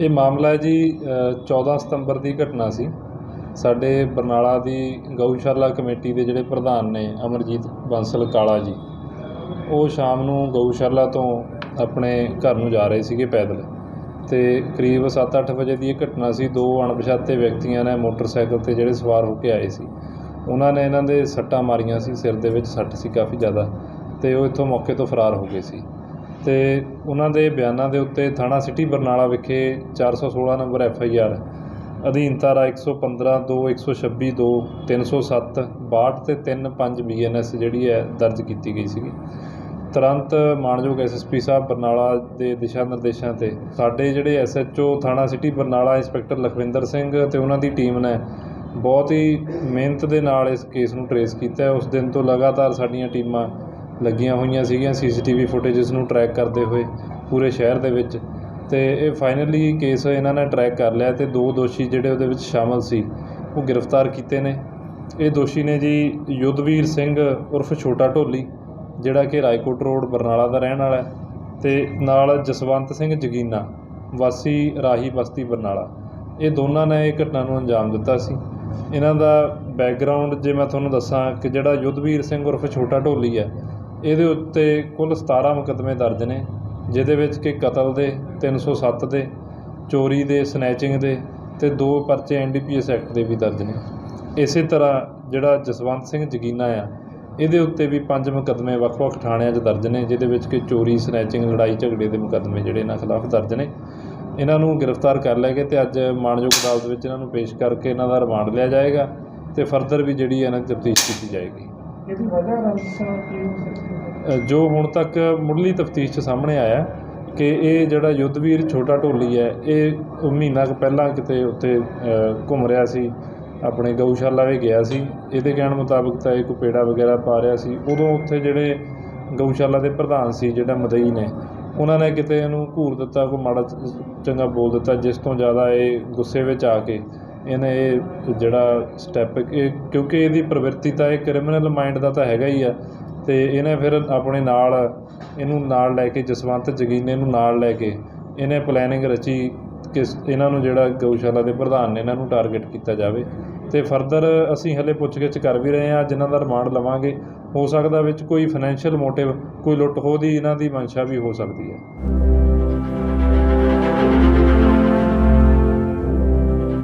ਇਹ ਮਾਮਲਾ ਜੀ ਅ, 14 ਸਤੰਬਰ ਦੀ ਘਟਨਾ ਸੀ। ਸਾਡੇ ਬਰਨਾਲਾ ਦੀ ਗਊਸ਼ਾਲਾ ਕਮੇਟੀ ਦੇ ਜਿਹੜੇ ਪ੍ਰਧਾਨ ਨੇ ਅਮਰਜੀਤ ਬੰਸਲ ਕਾਲਾ ਜੀ ਉਹ ਸ਼ਾਮ ਨੂੰ ਗਊਸ਼ਾਲਾ ਤੋਂ ਆਪਣੇ ਘਰ ਨੂੰ ਜਾ ਰਹੇ ਸੀਗੇ ਪੈਦਲ। ਤੇ ਕਰੀਬ 7-8 ਵਜੇ ਦੀ ਇਹ ਘਟਨਾ ਸੀ ਦੋ ਅਣਪਛਾਤੇ ਵਿਅਕਤੀਆਂ ਨੇ ਮੋਟਰਸਾਈਕਲ ਤੇ ਜਿਹੜੇ ਸਵਾਰ ਹੋ ਕੇ ਆਏ ਸੀ। ਉਹਨਾਂ ਨੇ ਇਹਨਾਂ ਦੇ ਸੱਟਾਂ ਮਾਰੀਆਂ ਸੀ ਸਿਰ ਦੇ ਵਿੱਚ ਸੱਟ ਸੀ ਕਾਫੀ ਜ਼ਿਆਦਾ ਤੇ ਉਹ ਇੱਥੋਂ ਮੌਕੇ ਤੋਂ ਫਰਾਰ ਹੋ ਗਏ ਸੀ। ਤੇ ਉਹਨਾਂ ਦੇ ਬਿਆਨਾਂ ਦੇ ਉੱਤੇ ਥਾਣਾ ਸਿਟੀ ਬਰਨਾਲਾ ਵਿਖੇ 416 ਨੰਬਰ ਐਫ ਆਈ ਆਰ ਅਧੀਨ ਧਾਰਾ 115 2 126 2 307 62 ਤੇ 35 ਬੀ ਐਨ ਐਸ ਜਿਹੜੀ ਹੈ ਦਰਜ ਕੀਤੀ ਗਈ ਸੀਗੀ। ਤੁਰੰਤ ਮਾਨਯੋਗ ਐਸਐਸਪੀ ਸਾਹਿਬ ਬਰਨਾਲਾ ਦੇ ਦਿਸ਼ਾ ਨਿਰਦੇਸ਼ਾਂ ਤੇ ਸਾਡੇ ਜਿਹੜੇ ਐਸਐਚਓ ਥਾਣਾ ਸਿਟੀ ਬਰਨਾਲਾ ਇੰਸਪੈਕਟਰ ਲਖਵਿੰਦਰ ਸਿੰਘ ਤੇ ਉਹਨਾਂ ਦੀ ਟੀਮ ਨੇ ਬਹੁਤ ਹੀ ਮਿਹਨਤ ਦੇ ਨਾਲ ਇਸ ਕੇਸ ਨੂੰ ਟਰੇਸ ਕੀਤਾ ਉਸ ਦਿਨ ਤੋਂ ਲਗਾਤਾਰ ਸਾਡੀਆਂ ਟੀਮਾਂ ਲੱਗੀਆਂ ਹੋਈਆਂ ਸੀਗੀਆਂ ਸੀਸੀਟੀਵੀ ਫੁਟੇਜਸ ਨੂੰ ਟਰੈਕ ਕਰਦੇ ਹੋਏ ਪੂਰੇ ਸ਼ਹਿਰ ਦੇ ਵਿੱਚ। ਤੇ ਇਹ ਫਾਈਨਲੀ ਕੇਸ ਇਹਨਾਂ ਨੇ ਟਰੈਕ ਕਰ ਲਿਆ ਤੇ ਦੋ ਦੋਸ਼ੀ ਜਿਹੜੇ ਉਹਦੇ ਵਿੱਚ ਸ਼ਾਮਲ ਸੀ, ਉਹ ਗ੍ਰਿਫਤਾਰ ਕੀਤੇ ਨੇ। ਇਹ ਦੋਸ਼ੀ ਨੇ ਜੀ ਯੁੱਧਵੀਰ ਸਿੰਘ ਉਰਫ ਛੋਟਾ ਢੋਲੀ, ਜਿਹੜਾ ਕਿ ਰਾਏਕੋਟ ਰੋਡ, ਬਰਨਾਲਾ ਦਾ ਰਹਿਣ ਵਾਲਾ ਹੈ, ਤੇ ਨਾਲ ਜਸਵੰਤ ਸਿੰਘ ਜਗੀਨਾ, ਵਾਸੀ ਰਾਹੀ ਬਸਤੀ, ਬਰਨਾਲਾ। ਇਹ ਦੋਨਾਂ ਨੇ ਇਹ ਘਟਨਾ ਨੂੰ ਅੰਜਾਮ ਦਿੱਤਾ ਸੀ। ਇਹਨਾਂ ਦਾ ਬੈਕਗ੍ਰਾਉਂਡ ਜੇ ਮੈਂ ਤੁਹਾਨੂੰ ਦੱਸਾਂ ਕਿ ਜਿਹੜਾ ਯੁੱਧਵੀਰ ਸਿੰਘ ਉਰਫ ਛੋਟਾ ਢੋਲੀ ਹੈ ਇਹਦੇ ਉੱਤੇ ਕੁੱਲ 17 ਮੁਕੱਦਮੇ ਦਰਜ ਨੇ, ਜਿਹਦੇ ਵਿੱਚ ਕਿ ਕਤਲ ਦੇ 307 ਦੇ, ਚੋਰੀ ਦੇ ਸਨੈਚਿੰਗ ਦੇ ਤੇ ਦੋ ਪਰਚੇ ਐਨਡੀਪੀਐਸ ਐਕਟ ਦੇ ਵੀ ਦਰਜ ਨੇ। ਇਸੇ ਤਰ੍ਹਾਂ ਜਿਹੜਾ ਜਸਵੰਤ ਸਿੰਘ ਜਗੀਨਾ ਆ, ਇਹਦੇ ਉੱਤੇ ਵੀ ਪੰਜ ਮੁਕੱਦਮੇ ਵੱਖ-ਵੱਖ ਥਾਣਿਆਂ 'ਚ ਦਰਜ ਨੇ, ਜਿਹਦੇ ਵਿੱਚ ਕਿ ਚੋਰੀ ਸਨੈਚਿੰਗ ਲੜਾਈ ਝਗੜੇ ਦੇ ਮੁਕੱਦਮੇ ਜਿਹੜੇ ਇਹਨਾਂ ਖਿਲਾਫ ਦਰਜ ਨੇ। ਇਹਨਾਂ ਨੂੰ ਗ੍ਰਿਫਤਾਰ ਕਰ ਲਿਆ ਗਿਆ ਤੇ ਅੱਜ ਮਾਣਯੋਗ ਅਦਾਲਤ ਵਿੱਚ ਇਹਨਾਂ ਨੂੰ ਪੇਸ਼ ਕਰਕੇ ਇਹਨਾਂ ਦਾ ਰਿਮਾਂਡ ਲਿਆ ਜਾਏਗਾ ਤੇ ਫਰਦਰ ਵੀ ਜਿਹੜੀ ਇਹਨਾਂ ਦੀ ਤਫਤੀਸ਼ ਕੀਤੀ ਜਾਏਗੀ। ਇਹਦੀ ਵਜ੍ਹਾ ਰੰਜਿਸ਼ ਕੀ ਹੋ ਸਕਦੀ ਹੈ? ਜੋ ਹੁਣ ਤੱਕ ਮੁੱਢਲੀ ਤਫਤੀਸ਼ 'ਚ ਸਾਹਮਣੇ ਆਇਆ ਕਿ ਇਹ ਜਿਹੜਾ ਯੁੱਧਵੀਰ ਛੋਟਾ ਢੋਲੀ ਹੈ, ਇਹ ਮਹੀਨਾ ਕੁ ਪਹਿਲਾਂ ਕਿਤੇ ਉੱਥੇ ਘੁੰਮ ਰਿਹਾ ਸੀ, ਆਪਣੇ ਗਊਸ਼ਾਲਾ ਵੀ ਗਿਆ ਸੀ। ਇਹਦੇ ਕਹਿਣ ਮੁਤਾਬਕ ਤਾਂ ਇਹ ਕੋਈ ਪੇੜਾ ਵਗੈਰਾ ਪਾ ਰਿਹਾ ਸੀ। ਉਦੋਂ ਉੱਥੇ ਜਿਹੜੇ ਗਊਸ਼ਾਲਾ ਦੇ ਪ੍ਰਧਾਨ ਸੀ, ਜਿਹੜਾ ਮਦਈ ਨੇ, ਉਹਨਾਂ ਨੇ ਕਿਤੇ ਇਹਨੂੰ ਘੂਰ ਦਿੱਤਾ, ਕੋਈ ਮਾੜਾ ਚੰਗਾ ਬੋਲ ਦਿੱਤਾ, ਜਿਸ ਤੋਂ ਜ਼ਿਆਦਾ ਇਹ ਗੁੱਸੇ ਵਿੱਚ ਆ ਕੇ ਇਹਨੇ ਇਹ ਜਿਹੜਾ ਸਟੈਪ ਇਹ ਕਿਉਂਕਿ ਇਹਦੀ ਪ੍ਰਵਿਰਤੀ ਤਾਂ ਇਹ ਕ੍ਰਿਮੀਨਲ ਮਾਈਂਡ ਦਾ ਤਾਂ ਹੈਗਾ ਹੀ ਆ। ਤੇ ਇਹਨੇ ਫਿਰ ਆਪਣੇ ਨਾਲ ਇਹਨੂੰ ਨਾਲ ਲੈ ਕੇ, ਜਸਵੰਤ ਜਗੀਨੇ ਨੂੰ ਨਾਲ ਲੈ ਕੇ ਇਹਨੇ ਪਲੈਨਿੰਗ ਰਚੀ ਕਿ ਇਹਨਾਂ ਨੂੰ ਜਿਹੜਾ ਗਊਸ਼ਾਲਾ ਦੇ ਪ੍ਰਧਾਨ ਨੇ ਇਹਨਾਂ ਨੂੰ ਟਾਰਗੇਟ ਕੀਤਾ ਜਾਵੇ। ਤੇ ਫਰਦਰ ਅਸੀਂ ਹਲੇ ਪੁੱਛਗਿੱਛ ਕਰ ਵੀ ਰਹੇ ਹਾਂ ਜਿਨ੍ਹਾਂ ਦਾ ਰਿਮਾਂਡ ਲਵਾਂਗੇ। ਹੋ ਸਕਦਾ ਵਿੱਚ ਕੋਈ ਫਾਈਨੈਂਸ਼ੀਅਲ ਮੋਟਿਵ ਕੋਈ ਲੁੱਟ ਖੋਹ ਦੀ ਇਹਨਾਂ ਦੀ ਮਨਸ਼ਾ ਵੀ ਹੋ ਸਕਦੀ ਹੈ।